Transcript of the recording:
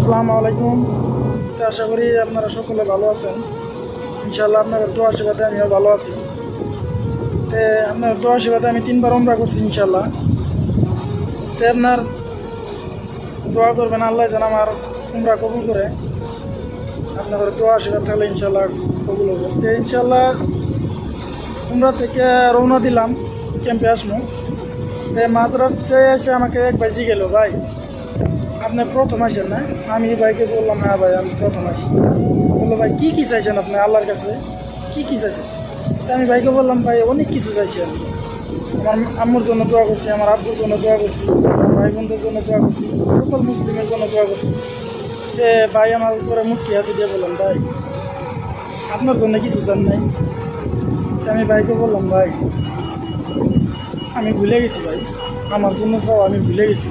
আসসালামু আলাইকুম। তো আশা করি আপনারা সকলে ভালো আছেন। ইনশাল্লাহ আপনার দোয়া আশীর্বাদে আমিও ভালো আছি। তে আপনার দোয়া আশীর্বাদে আমি তিনবার উমরা করছি ইনশাল্লাহ তে আপনার দোয়া করবেন, আল্লাহ যেন আমার উমরা কবুল করে। আপনার দোয়া আশীর্বাদ থাকলে ইনশাল্লাহ কবুল হবে। তো ইনশাল্লাহ উমরা থেকে রওনা দিলাম, ক্যাম্পে আসব তে মাঝ রাস্তায় এসে আমাকে এক বাজি গেল, ভাই। আপনি প্রথম আসেন না? আমি ভাইকে বললাম হ্যাঁ ভাই, আমি প্রথম আসি। বলল, ভাই, কী কী চাইছেন আপনি আল্লাহর কাছে? কী কী চাইছেন? তা আমি ভাইকে বললাম, ভাই, অনেক কিছু চাইছি আমি। আমার আম্মুর জন্য দোয়া করছি, আমার আব্বুর জন্য দোয়া করছি, আমার ভাই বোনদের জন্য দোয়া করছি, সকল মুসলিমের জন্য দোয়া করছি। যে ভাই, আমার উপরে মুখটি আছে দিয়ে বললাম, ভাই, আপনার জন্য কিছু চান নাই? আমি ভাইকে বললাম, ভাই, আমি ভুলে গেছি ভাই, আমার জন্য সব আমি ভুলে গেছি।